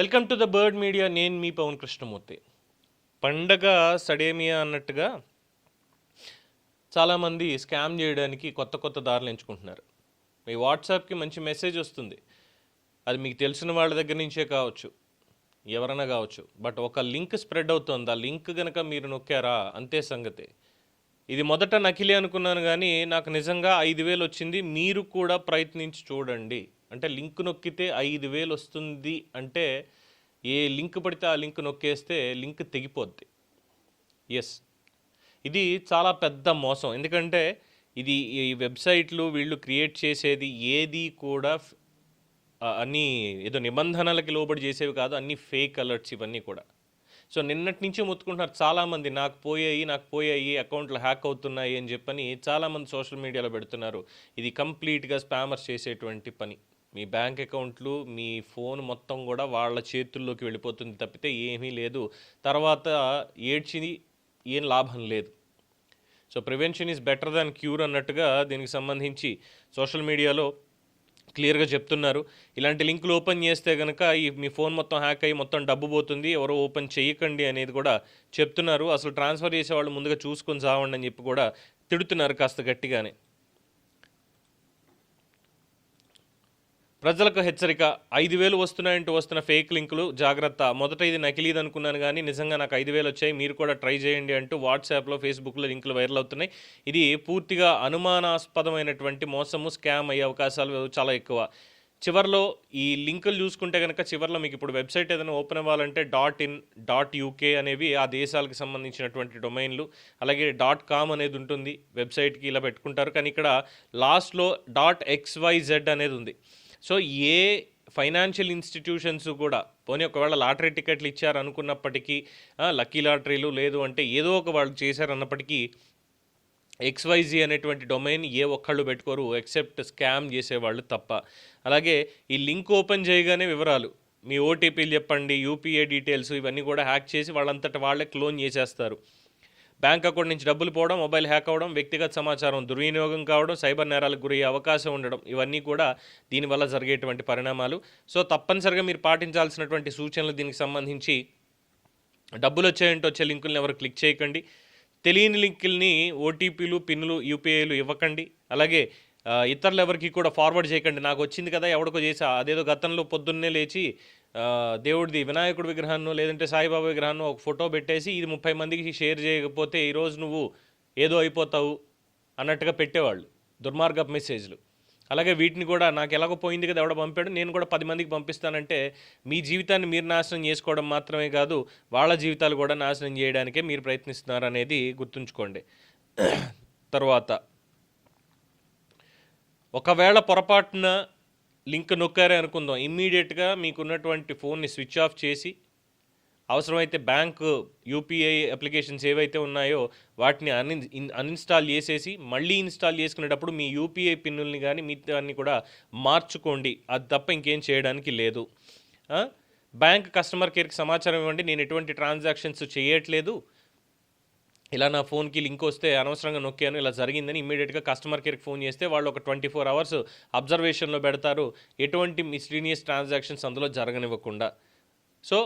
Welcome to the bird media. నేను మీ పవన్ కృష్ణమూర్తి. పండగ సడేమియా అన్నట్టుగా చాలామంది స్కామ్ చేయడానికి కొత్త కొత్త దారులు ఎంచుకుంటున్నారు. మీ వాట్సాప్కి మంచి మెసేజ్ వస్తుంది. అది మీకు తెలిసిన వాళ్ళ దగ్గర నుంచే కావచ్చు ఎవరైనా కావచ్చు. బట్ ఒక లింక్ స్ప్రెడ్ అవుతుంది. ఆ లింక్ కనుక మీరు నొక్కారా? అంతే సంగతి. ఇది మొదట నకిలీ అనుకున్నాను కానీ నాకు నిజంగా ఐదు వేలు వచ్చింది. మీరు కూడా ప్రయత్నించి చూడండి. అంటే లింక్ నొక్కితే ఐదు వేలు వస్తుంది అంటే ఏ లింక్ పడితే ఆ లింక్ నొక్కేస్తే లింక్ తెగిపోద్ది. ఎస్ ఇది చాలా పెద్ద మోసం. ఎందుకంటే ఇది ఈ వెబ్సైట్లు వీళ్ళు క్రియేట్ చేసేది ఏది కూడా అన్నీ ఏదో నిబంధనలకి లోబడి చేసేవి కాదు. అన్నీ ఫేక్ అలర్ట్స్ ఇవన్నీ కూడా. సో నిన్నటి నుంచి మొత్తుకుంటున్నారు. చాలామంది నాకు పోయాయి నాకు పోయాయి అకౌంట్లు హ్యాక్ అవుతున్నాయి అని చెప్పని చాలామంది సోషల్ మీడియాలో పెడుతున్నారు. ఇది కంప్లీట్గా స్పామర్స్ చేసేటువంటి పని. మీ బ్యాంక్ అకౌంట్లు మీ ఫోన్ మొత్తం కూడా వాళ్ళ చేతుల్లోకి వెళ్ళిపోతుంది తప్పితే ఏమీ లేదు. తర్వాత ఏడ్చి ఏం లాభం లేదు. So prevention is better than cure అన్నట్టుగా దీనికి సంబంధించి సోషల్ మీడియాలో క్లియర్గా చెప్తున్నారు. ఇలాంటి లింకులు ఓపెన్ చేస్తే కనుక ఈ మీ ఫోన్ మొత్తం హ్యాక్ అయ్యి మొత్తం డబ్బు పోతుంది. ఎవరో ఓపెన్ చేయకండి అనేది కూడా చెప్తున్నారు. అసలు ట్రాన్స్ఫర్ చేసేవాళ్ళు ముందుగా చూసుకొని చావండి అని చెప్పి కూడా తిడుతున్నారు కాస్త గట్టిగానే. ప్రజలకు హెచ్చరిక ఐదు వేలు వస్తున్నాయంటూ వస్తున్న ఫేక్ లింకులు జాగ్రత్త. మొదట ఇది నకిలీది అనుకున్నాను కానీ నిజంగా నాకు ఐదు వేలు వచ్చాయి మీరు కూడా ట్రై చేయండి అంటూ వాట్సాప్లో ఫేస్బుక్లో లింకులు వైరల్ అవుతున్నాయి. ఇది పూర్తిగా అనుమానాస్పదమైనటువంటి మోసము స్కామ్ అయ్యే అవకాశాలు చాలా ఎక్కువ. చివర్లో ఈ లింకులు చూసుకుంటే కనుక చివర్లో మీకు ఇప్పుడు వెబ్సైట్ ఏదైనా ఓపెన్ అవ్వాలంటే డాట్ ఇన్ డాట్ యూకే అనేవి ఆ దేశాలకు సంబంధించినటువంటి డొమైన్లు అలాగే డాట్ కామ్ అనేది ఉంటుంది వెబ్సైట్కి ఇలా పెట్టుకుంటారు. కానీ ఇక్కడ లాస్ట్లో డాట్ ఎక్స్వైజెడ్ అనేది ఉంది. సో ఏ ఫైనాన్షియల్ ఇన్స్టిట్యూషన్స్ కూడా పోనీ ఒకవేళ లాటరీ టికెట్లు ఇచ్చారు అనుకున్నప్పటికీ లక్కీ లాటరీలు లేదు అంటే ఏదో ఒక వాళ్ళు చేశారన్నప్పటికీ ఎక్స్వైజీ అనేటువంటి డొమైన్ ఏ ఒక్కళ్ళు పెట్టుకోరు ఎక్సెప్ట్ స్కామ్ చేసేవాళ్ళు తప్ప. అలాగే ఈ లింక్ ఓపెన్ చేయగానే వివరాలు మీ ఓటీపీలు చెప్పండి యూపీఏ డీటెయిల్స్ ఇవన్నీ కూడా హ్యాక్ చేసి వాళ్ళంతట వాళ్ళే క్లోన్ చేసేస్తారు. బ్యాంక్ అకౌంట్ నుంచి డబ్బులు పోవడం మొబైల్ హ్యాక్ అవ్వడం వ్యక్తిగత సమాచారం దుర్వినియోగం కావడం సైబర్ నేరాలకు గురయ్యే అవకాశం ఉండడం ఇవన్నీ కూడా దీనివల్ల జరిగేటువంటి పరిణామాలు. సో తప్పనిసరిగా మీరు పాటించాల్సినటువంటి సూచనలు దీనికి సంబంధించి డబ్బులు వచ్చాయంటో వచ్చే లింకుల్ని ఎవరు క్లిక్ చేయకండి. తెలియని లింకుల్ని ఓటీపీలు పిన్నులు యూపీఐలు ఇవ్వకండి. అలాగే ఇతరులెవరికి ఇతరులు ఎవరికి కూడా ఫార్వర్డ్ చేయకండి. నాకు వచ్చింది కదా ఎవడికో చేసా అదేదో గతంలో పొద్దున్నే లేచి దేవుడిది వినాయకుడి విగ్రహాన్ని లేదంటే సాయిబాబా విగ్రహాన్ని ఒక ఫోటో పెట్టేసి ఇది ముప్పై మందికి షేర్ చేయకపోతే ఈరోజు నువ్వు ఏదో అయిపోతావు అన్నట్టుగా పెట్టేవాళ్ళు దుర్మార్గపు మెసేజ్లు అలాగే వీటిని కూడా నాకు ఎలాగో పోయింది కదా ఎవడ పంపాడు నేను కూడా పది మందికి పంపిస్తానంటే మీ జీవితాన్ని మీరు నాశనం చేసుకోవడం మాత్రమే కాదు వాళ్ళ జీవితాలు కూడా నాశనం చేయడానికే మీరు ప్రయత్నిస్తున్నారు అనేది గుర్తుంచుకోండి. తర్వాత ఒకవేళ పొరపాటున లింక్ నొక్కారే అనుకుందాం. ఇమ్మీడియట్గా మీకున్నటువంటి ఫోన్ని స్విచ్ ఆఫ్ చేసి అవసరమైతే బ్యాంక్ యూపీఐ అప్లికేషన్స్ ఏవైతే ఉన్నాయో వాటిని అన్ అన్ఇన్స్టాల్ చేసేసి మళ్ళీ ఇన్స్టాల్ చేసుకునేటప్పుడు మీ యూపీఐ పిన్నుల్ని కానీ మిగతాన్ని కూడా మార్చుకోండి. అది తప్ప ఇంకేం చేయడానికి లేదు. బ్యాంక్ కస్టమర్ కేర్కి సమాచారం ఇవ్వండి. నేను ఎటువంటి ట్రాన్సాక్షన్స్ చేయట్లేదు. ఇలా నా ఫోన్కి లింక్ వస్తే అనవసరంగా నొక్కాను ఇలా జరిగిందని ఇమీడియట్గా కస్టమర్ కేర్కి ఫోన్ చేస్తే వాళ్ళు ఒక ట్వంటీ ఫోర్ అవర్స్ అబ్జర్వేషన్లో పెడతారు. ఎటువంటి మిస్లీనియస్ ట్రాన్సాక్షన్స్ అందులో జరగనివ్వకుండా. సో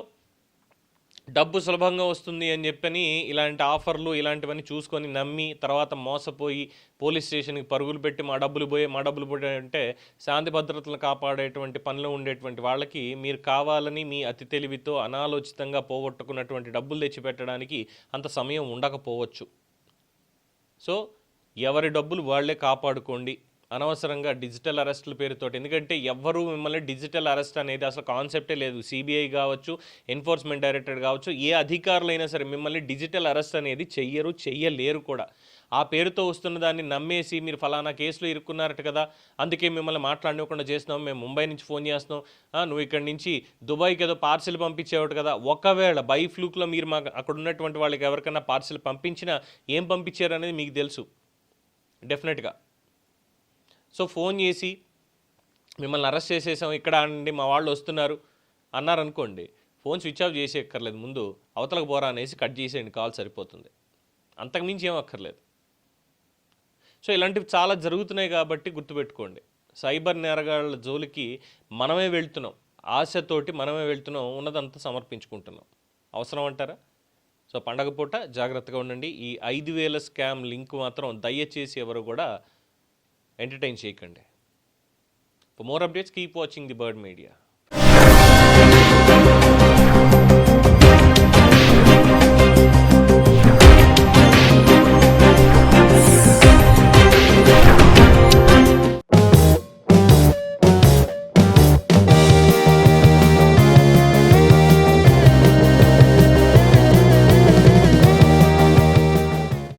డబ్బు సులభంగా వస్తుంది అని చెప్పని ఇలాంటి ఆఫర్లు ఇలాంటివన్నీ చూసుకొని నమ్మి తర్వాత మోసపోయి పోలీస్ స్టేషన్కి పరుగులు పెట్టి మా డబ్బులు పోయి మా డబ్బులు పోయి అంటే శాంతి భద్రతలను కాపాడేటువంటి పనిలో ఉండేటువంటి వాళ్ళకి మీరు కావాలని మీ అతి తెలివితో అనాలోచితంగా పోగొట్టుకున్నటువంటి డబ్బులు తెచ్చిపెట్టడానికి అంత సమయం ఉండకపోవచ్చు. సో ఎవరి డబ్బులు వాళ్ళే కాపాడుకోండి. అనవసరంగా డిజిటల్ అరెస్టుల పేరుతోటి. ఎందుకంటే ఎవ్వరూ మిమ్మల్ని డిజిటల్ అరెస్ట్ అనేది అసలు కాన్సెప్టే లేదు. సిబిఐ కావచ్చు ఎన్ఫోర్స్మెంట్ డైరెక్టరేట్ కావచ్చు ఏ అధికారులైనా సరే మిమ్మల్ని డిజిటల్ అరెస్ట్ అనేది చెయ్యరు చెయ్యలేరు కూడా. ఆ పేరుతో వస్తున్న దాన్ని నమ్మేసి మీరు ఫలానా కేసులో ఇరుక్కున్నారట కదా అందుకే మిమ్మల్ని మాట్లాడనివ్వకుండా చేస్తున్నాం మేము ముంబై నుంచి ఫోన్ చేస్తున్నాం. నువ్వు ఇక్కడి నుంచి దుబాయ్కి ఏదో పార్సిల్ పంపించేవాడు కదా ఒకవేళ బై ఫ్లూక్లో మీరు మాకు అక్కడ ఉన్నటువంటి వాళ్ళకి ఎవరికైనా పార్సిల్ పంపించినా ఏం పంపించారు అనేది మీకు తెలుసు. డెఫినెట్గా. సో ఫోన్ చేసి మిమ్మల్ని అరెస్ట్ చేసేసాం ఇక్కడ అండి మా వాళ్ళు వస్తున్నారు అన్నారనుకోండి ఫోన్ స్విచ్ ఆఫ్ చేసి ఎక్కర్లేదు ముందు అవతలకు పోరా అనేసి కట్ చేసేయండి కాల్ సరిపోతుంది. అంతకుమించి ఏం అక్కర్లేదు. సో ఇలాంటివి చాలా జరుగుతున్నాయి కాబట్టి గుర్తుపెట్టుకోండి. సైబర్ నేరగాళ్ళ జోలికి మనమే వెళ్తున్నాం. ఆశతోటి మనమే వెళ్తున్నాం ఉన్నదంతా సమర్పించుకుంటున్నాం. అవసరం అంటారా? సో పండగ పూట జాగ్రత్తగా ఉండండి. ఈ ఐదు వేల స్కామ్ లింక్ మాత్రం దయచేసి ఎవరు కూడా ఎంటర్టైన్ చేయకండి. For more updates keep watching the bird media